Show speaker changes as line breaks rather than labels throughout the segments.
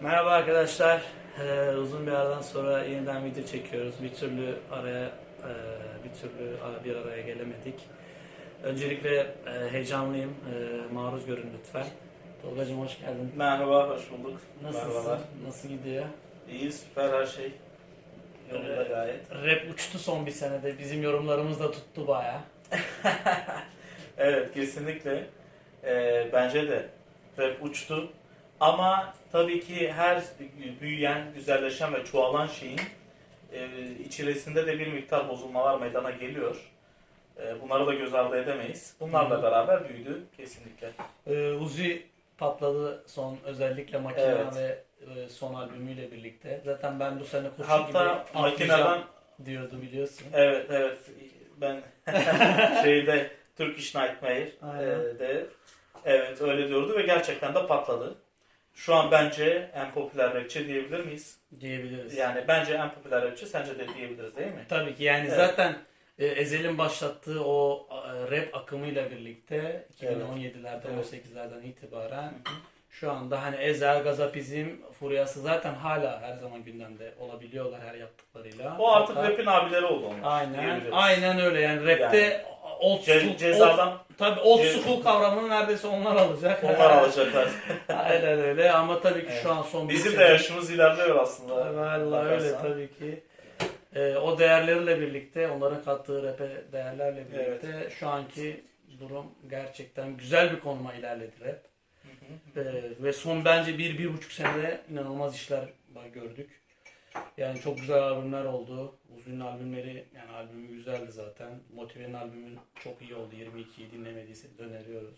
Merhaba arkadaşlar. Ee, uzun bir aradan sonra yeniden video çekiyoruz. Bir türlü araya e, bir türlü bir araya gelemedik. Öncelikle e, heyecanlıyım. E, maruz görün lütfen. Tolgacığım hoş geldin.
Merhaba, hoş bulduk.
Nasılsın?
Merhabalar.
Nasıl gidiyor?
İyi, süper her şey. Yolunda gayet.
Rap uçtu son bir senede. Bizim yorumlarımız da tuttu baya.
Evet, kesinlikle. Ee, bence de rap uçtu. Ama tabii ki her büyüyen, güzelleşen ve çoğalan şeyin e, içerisinde de bir miktar bozulmalar meydana geliyor. E, bunları da göz ardı edemeyiz. Bunlarla beraber büyüdü kesinlikle.
Ee, Uzi patladı son özellikle Makina
Evet.
ve e, son albümüyle birlikte. Zaten ben bu sene kurşun
Hatta
gibi
makineden
diyordu biliyorsun.
Evet evet ben şeyde Turkish Nightmare e, de evet öyle diyordu ve gerçekten de patladı. Şu an bence en popüler rapçi diyebilir miyiz?
diyebiliriz.
Yani bence en popüler rapçi sence de diyebiliriz değil mi?
Tabii ki yani
Evet.
zaten e, Ezel'in başlattığı o e, rap akımıyla birlikte
Evet.
2017'lerden
Evet.
18'lerden itibaren
Hı hı.
şu anda hani Ezel, Gazapizm, Furyası zaten hala her zaman gündemde olabiliyorlar her yaptıklarıyla.
O artık
Fakat-
rapin abileri oldu onlar.
Aynen. Aynen öyle yani rapte
Yani
old school,
Ce-
old,
cezadan
tabii old
Ce-
school kavramını neredeyse onlar alacak.
onlar alacaklar.
Aynen öyle ama tabii ki şu an son
Bizim de
sene-
yaşımız ilerliyor aslında.
Vallahi öyle
bakarsan.
tabii ki. Ee, o değerlerle birlikte, onların kattığı rap'e değerlerle birlikte şu anki durum gerçekten güzel bir konuma ilerledi rap. Ee, ve son bence bir, bir buçuk senede inanılmaz işler gördük. Yani çok güzel albümler oldu. Uzun albümleri, yani albümü güzeldi zaten. Motive'nin albümü çok iyi oldu. 22'yi dinlemediyseniz öneriyoruz.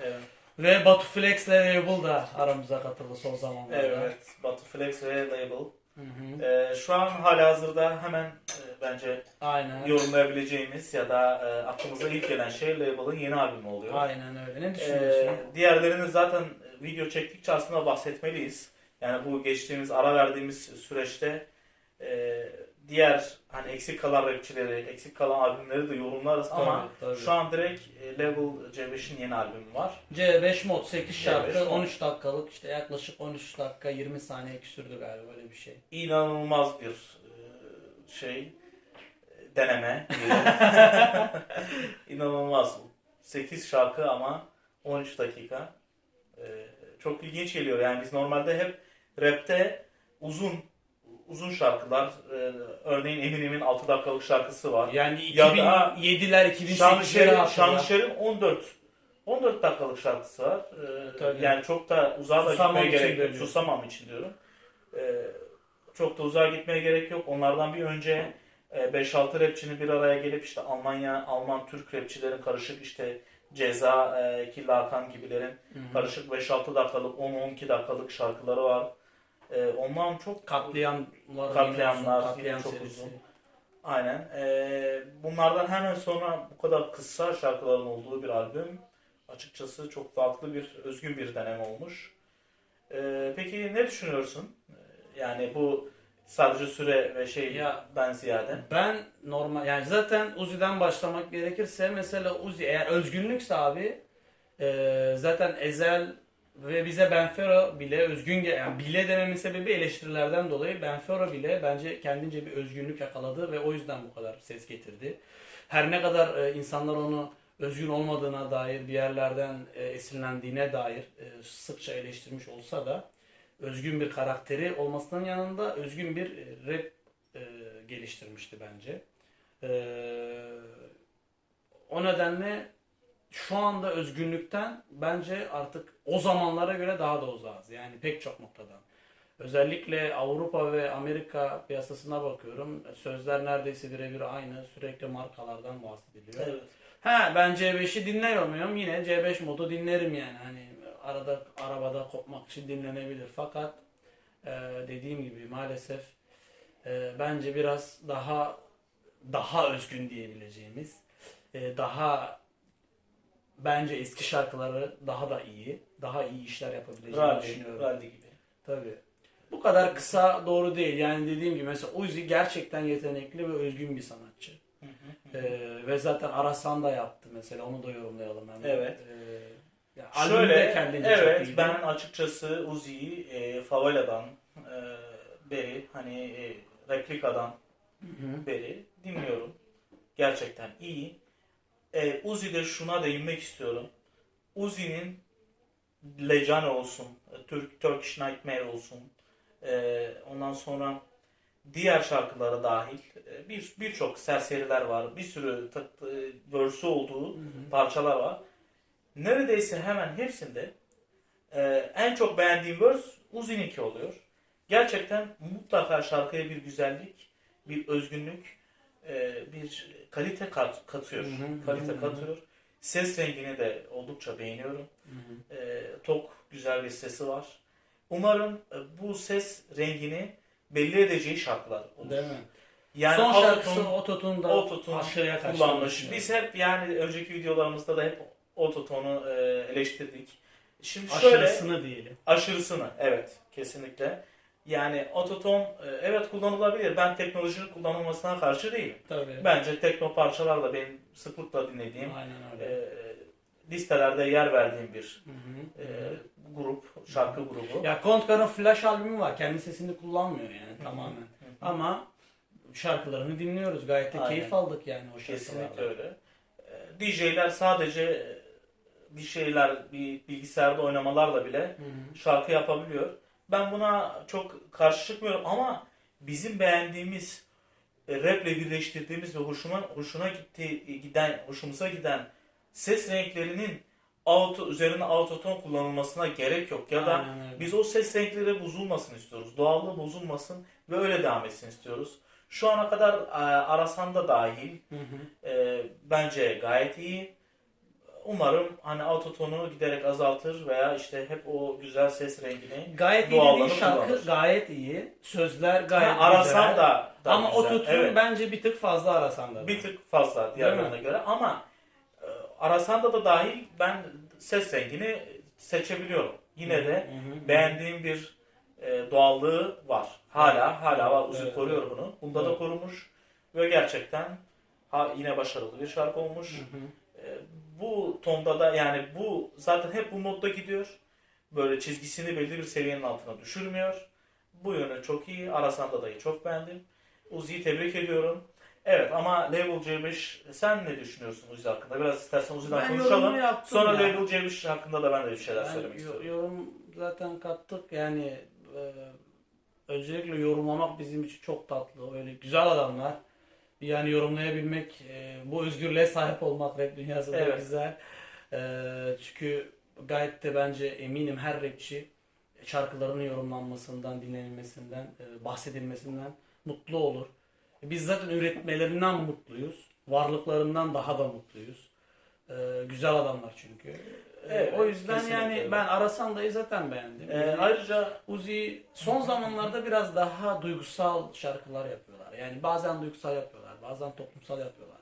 Evet.
Ve Batu Flex ile Label da aramıza katıldı son zamanlarda.
evet. Batu Flex ve Label.
Hı hı.
Ee, şu an halihazırda hemen e, bence
Aynen.
yorumlayabileceğimiz ya da e, aklımıza ilk gelen şey Label'ın yeni albümü oluyor.
Aynen öyle. Ne
Ee,
düşünüyorsun?
diğerlerini zaten video çektikçe aslında bahsetmeliyiz. Yani bu geçtiğimiz ara verdiğimiz süreçte e, diğer hani eksik kalan rapçileri, eksik kalan albümleri de yorumlarız ama
Tabii,
şu an direkt e, Level C5'in yeni albümü var.
C5 mod 8 şarkı
C5 mod.
13 dakikalık işte yaklaşık 13 dakika 20 saniye küsürdü galiba öyle bir şey.
İnanılmaz bir e, şey deneme. İnanılmaz. 8 şarkı ama 13 dakika. E, çok ilginç geliyor. Yani biz normalde hep rapte uzun uzun şarkılar e, örneğin Eminem'in 6 dakikalık şarkısı var.
Yani
Ya da
2007'ler 2008'ler
Şanışer'in
hatırlar.
Şanışer'in 14 14 dakikalık şarkısı var. E,
Tabii.
yani çok da uzağa da
Susamam
gitmeye gerek yok.
diyorum.
Susamam için diyorum. E, çok da uzağa gitmeye gerek yok. Onlardan bir önce e, 5-6 rapçinin bir araya gelip işte Almanya, Alman, Türk rapçilerin karışık işte Ceza, e, Killa Hakan gibilerin
Hı hı.
karışık 5-6 dakikalık, 10-12 dakikalık şarkıları var. E, ondan çok
Katliamlar,
Katliamlar,
katliam
çok
serisi.
uzun. Aynen. E, bunlardan hemen sonra bu kadar kısa şarkıların olduğu bir albüm açıkçası çok farklı bir, özgün bir deneme olmuş. E, peki ne düşünüyorsun? Yani bu sadece süre ve şey
Ya-
ben ziyade.
Ben normal yani zaten Uzi'den başlamak gerekirse mesela Uzi eğer özgünlükse abi e, zaten Ezel ve bize Benfero bile özgün yani bile dememin sebebi eleştirilerden dolayı Benfero bile bence kendince bir özgünlük yakaladı ve o yüzden bu kadar ses getirdi. Her ne kadar e, insanlar onu özgün olmadığına dair bir yerlerden e, esinlendiğine dair e, sıkça eleştirmiş olsa da özgün bir karakteri olmasının yanında özgün bir e, rap e, geliştirmişti bence. E, o nedenle şu anda özgünlükten bence artık o zamanlara göre daha da uzağız. Yani pek çok noktadan. Özellikle Avrupa ve Amerika piyasasına bakıyorum. Sözler neredeyse birebir aynı. Sürekli markalardan bahsediliyor.
Evet.
Ha ben C5'i dinliyor muyum? Yine C5 modu dinlerim yani. Hani arada arabada kopmak için dinlenebilir. Fakat e, dediğim gibi maalesef e, bence biraz daha daha özgün diyebileceğimiz e, daha bence eski şarkıları daha da iyi, daha iyi işler yapabileceğini
Rally,
düşünüyorum.
Rally gibi.
Tabii. Bu kadar kısa doğru değil. Yani dediğim gibi mesela Uzi gerçekten yetenekli ve özgün bir sanatçı.
Hı hı.
Ee, ve zaten Arasan da yaptı mesela onu da yorumlayalım hemen.
Evet.
Ee, Ya, albümü de
Şöyle,
kendince çok
evet
iyiydi.
ben açıkçası Uzi'yi e, Favela'dan e, beri hani e, replikadan beri dinliyorum. Gerçekten iyi. E, Uzi'de şuna değinmek istiyorum. Uzi'nin Lejane olsun, Türk Turkish Nightmare olsun, e, ondan sonra diğer şarkılara dahil e, bir birçok serseriler var. Bir sürü tık, e, verse'ü olduğu
Hı hı.
parçalar var. Neredeyse hemen hepsinde e, en çok beğendiğim verse Uzi'ninki oluyor. Gerçekten mutlaka şarkıya bir güzellik, bir özgünlük, e, bir kalite kat, katıyor.
Hı hı,
kalite
hı
katıyor. Ses rengini de oldukça beğeniyorum.
Hı hı.
E, tok güzel bir sesi var. Umarım e, bu ses rengini belli edeceği şarkılar olur.
Değil mi?
Yani
Son şarkısı Ototune'da
Autotune
aşırıya kaçtı.
kullanmış. Biz hep yani önceki videolarımızda da hep ototone'u e, eleştirdik. Şimdi şöyle
aşırısını diyelim.
aşırısını evet kesinlikle. Yani ototone e, evet kullanılabilir. Ben teknolojinin kullanılmasına karşı değilim.
Tabii.
Bence tekno parçalar da benim sıklıkla dinlediğim
Aynen
e, listelerde yer verdiğim bir
Hı hı.
e, grup, şarkı grubu.
Ya Kontkar'ın Flash albümü var. Kendi sesini kullanmıyor yani tamamen. Ama şarkılarını dinliyoruz. Gayet de
Aynen.
keyif aldık yani o
Kesinlikle
şarkılardan.
öyle. E, DJ'ler sadece e, bir şeyler, bir bilgisayarda oynamalarla bile
Hı hı.
şarkı yapabiliyor. Ben buna çok karşı çıkmıyorum ama bizim beğendiğimiz e, raple birleştirdiğimiz ve hoşuma hoşuna gitti giden hoşumuza giden ses renklerinin auto üzerine autoton kullanılmasına gerek yok ya da
Aynen
biz o ses renkleri bozulmasın istiyoruz. Doğallığı bozulmasın ve öyle devam etsin istiyoruz. Şu ana kadar e, Arasan da dahil
Hı hı.
e, bence gayet iyi. Umarım hani autotonu giderek azaltır veya işte hep o güzel ses rengini
Gayet iyi dediğin şarkı
kullanır.
gayet iyi. Sözler gayet
Ha, Arasan
güzel.
da, da
Ama
güzel.
ototune
Evet.
bence bir tık fazla Arasan'da.
bir tık fazla diğerlerine göre ama e, Arasan'da da dahil ben ses rengini seçebiliyorum. Yine de
Hı hı.
beğendiğim bir e, doğallığı var. Hala hala var. Uzun
Evet,
koruyor bunu. Bunda da
Evet.
korumuş ve gerçekten ha, yine başarılı bir şarkı olmuş.
Hı hı.
E, bu tonda da yani bu zaten hep bu modda gidiyor. Böyle çizgisini belli bir seviyenin altına düşürmüyor. Bu yönü çok iyi. Arasan'da dayı çok beğendim. Uzi'yi tebrik ediyorum. Evet ama Level C5 sen ne düşünüyorsun Uzi hakkında? Biraz istersen Uzi'den
Ben
konuşalım. Sonra
ya.
Level C5 hakkında da ben de bir şeyler
Ben
söylemek
yo-
istiyorum.
yorum zaten kattık yani e, öncelikle yorumlamak bizim için çok tatlı. Öyle güzel adamlar. Yani yorumlayabilmek, e, bu özgürlüğe sahip olmak rap dünyası da
Evet.
güzel. E, çünkü gayet de bence eminim her rapçi şarkılarının yorumlanmasından, dinlenilmesinden, e, bahsedilmesinden mutlu olur. Biz zaten üretmelerinden mutluyuz. Varlıklarından daha da mutluyuz. E, güzel adamlar çünkü. E,
Evet,
o yüzden
kesinlikle
yani
öyle.
ben Arasan dayı zaten beğendim.
Ee,
Uzi-
ayrıca
Uzi son zamanlarda biraz daha duygusal şarkılar yapıyorlar. Yani bazen duygusal yapıyorlar, bazen toplumsal yapıyorlar.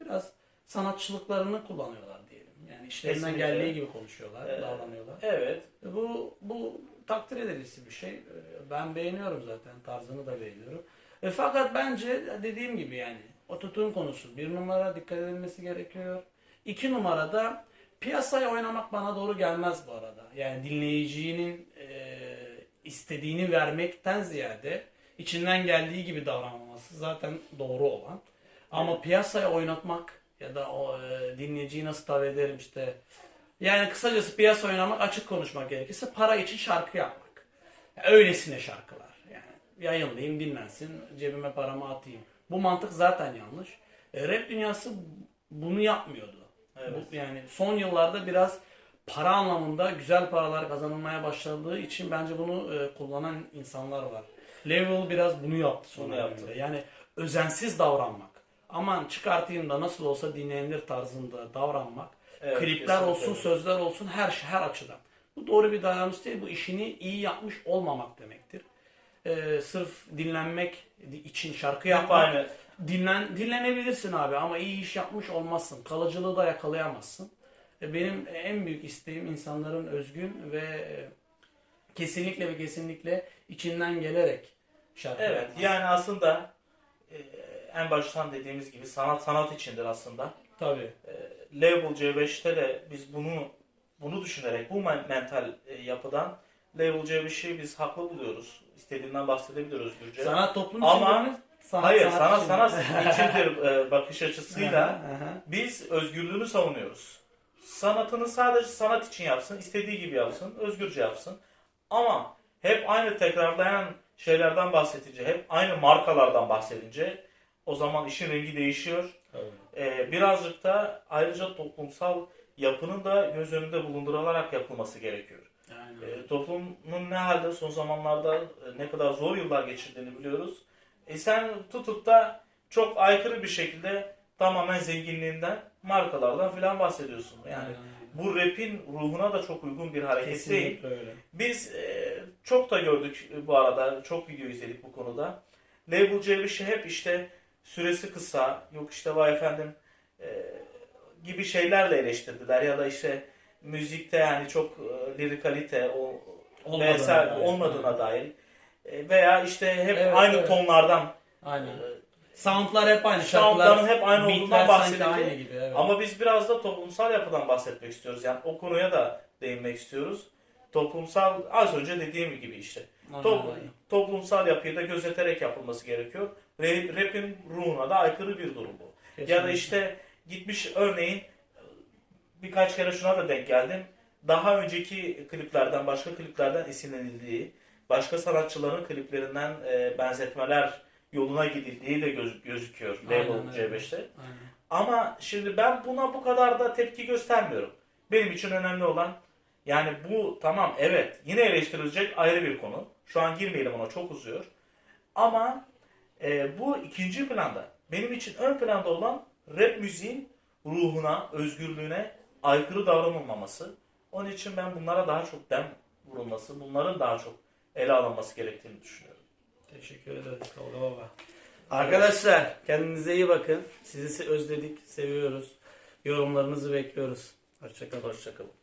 Biraz sanatçılıklarını kullanıyorlar diyelim. Yani işlerinden
Kesinlikle.
geldiği gibi konuşuyorlar,
Ee,
davranıyorlar.
evet
Bu bu takdir edilisi bir şey. Ee, Ben beğeniyorum zaten, tarzını da beğeniyorum. E, fakat bence dediğim gibi yani ototune konusu bir numara dikkat edilmesi gerekiyor. İki numarada piyasaya oynamak bana doğru gelmez bu arada. Yani dinleyicinin e, istediğini vermekten ziyade içinden geldiği gibi davranmaması zaten doğru olan. Ama piyasaya oynatmak ya da o e, dinleyiciyi nasıl tavsiye ederim işte yani kısacası piyasa oynamak açık konuşmak gerekirse para için şarkı yapmak. Öylesine şarkılar. Yani yayınlayayım dinlensin cebime paramı atayım. Bu mantık zaten yanlış. E, rap dünyası bunu yapmıyordu.
Evet.
Bu, yani son yıllarda biraz para anlamında güzel paralar kazanılmaya başladığı için bence bunu e, kullanan insanlar var. Level biraz bunu yaptı son
Bunu yaptı.
dönemde. Yani özensiz davranmak. Aman çıkartayım da nasıl olsa dinlenilir tarzında davranmak.
Evet,
Klipler
kesinlikle
olsun,
öyle.
sözler olsun her şey her açıdan. Bu doğru bir davranış değil. Bu işini iyi yapmış olmamak demektir. Ee, sırf dinlenmek için şarkı
Hep
yapmak
aynı.
dinlen dinlenebilirsin abi ama iyi iş yapmış olmazsın. Kalıcılığı da yakalayamazsın. E, Benim en büyük isteğim insanların özgün ve e, kesinlikle ve kesinlikle içinden gelerek şarkı
Evet yani aslında e, en baştan dediğimiz gibi sanat sanat içindir aslında.
Tabii.
E, Label C5'te de biz bunu bunu düşünerek bu men- mental e, yapıdan Label C bir şey biz haklı buluyoruz. İstediğinden bahsedebilir özgürce.
Sanat toplum
Ama-
için mi? Sanat,
Hayır sanat sanat,
mi?
içindir e, bakış açısıyla biz özgürlüğünü savunuyoruz. Sanatını sadece sanat için yapsın, istediği gibi yapsın, özgürce yapsın. Ama hep aynı tekrarlayan şeylerden bahsedince, hep aynı markalardan bahsedince o zaman işin rengi değişiyor. Ee, birazcık da ayrıca toplumsal yapının da göz önünde bulundurularak yapılması gerekiyor.
Aynen.
Ee, toplumun ne halde son zamanlarda e, ne kadar zor yıllar geçirdiğini biliyoruz. E sen tutup da çok aykırı bir şekilde tamamen zenginliğinden, markalardan filan bahsediyorsun. Yani
Aynen.
bu rap'in ruhuna da çok uygun bir hareket değil.
Kesinlikle öyle.
Biz e, çok da gördük bu arada, çok video izledik bu konuda. Label C bir şey hep işte süresi kısa, yok işte vay efendim e, gibi şeylerle eleştirdiler ya da işte müzikte yani çok e, lirikalite o
Olmadığına
vesaire
dair.
olmadığına dair E, veya işte hep
Evet,
aynı
evet.
tonlardan
Aynen.
e,
Soundlar hep aynı.
Soundların
şarkılar,
hep aynı olduğundan
beatler sanki aynı gibi. Evet.
Ama biz biraz da toplumsal yapıdan bahsetmek istiyoruz. Yani o konuya da değinmek istiyoruz. Toplumsal az önce dediğim gibi işte. Top- toplumsal yapıyı da gözeterek yapılması gerekiyor. Rap- Rap'in ruhuna da aykırı bir durum bu. Ya da
Kesinlikle.
işte gitmiş örneğin birkaç kere şuna da denk geldim. Daha önceki kliplerden, başka kliplerden esinlenildiği, başka sanatçıların kliplerinden e, benzetmeler yoluna gidildiği de göz- gözüküyor Label
öyle.
C5'te.
Aynen.
Ama şimdi ben buna bu kadar da tepki göstermiyorum. Benim için önemli olan yani bu tamam evet yine eleştirilecek ayrı bir konu. Şu an girmeyelim ona çok uzuyor. Ama e, bu ikinci planda. Benim için ön planda olan rap müziğin ruhuna, özgürlüğüne aykırı davranılmaması. Onun için ben bunlara daha çok dem vurulması, bunların daha çok ele alınması gerektiğini düşünüyorum.
Teşekkür ederiz Tolga Baba. Arkadaşlar kendinize iyi bakın. Sizi özledik, seviyoruz. Yorumlarınızı bekliyoruz. Hoşçakalın.
Hoşçakalın.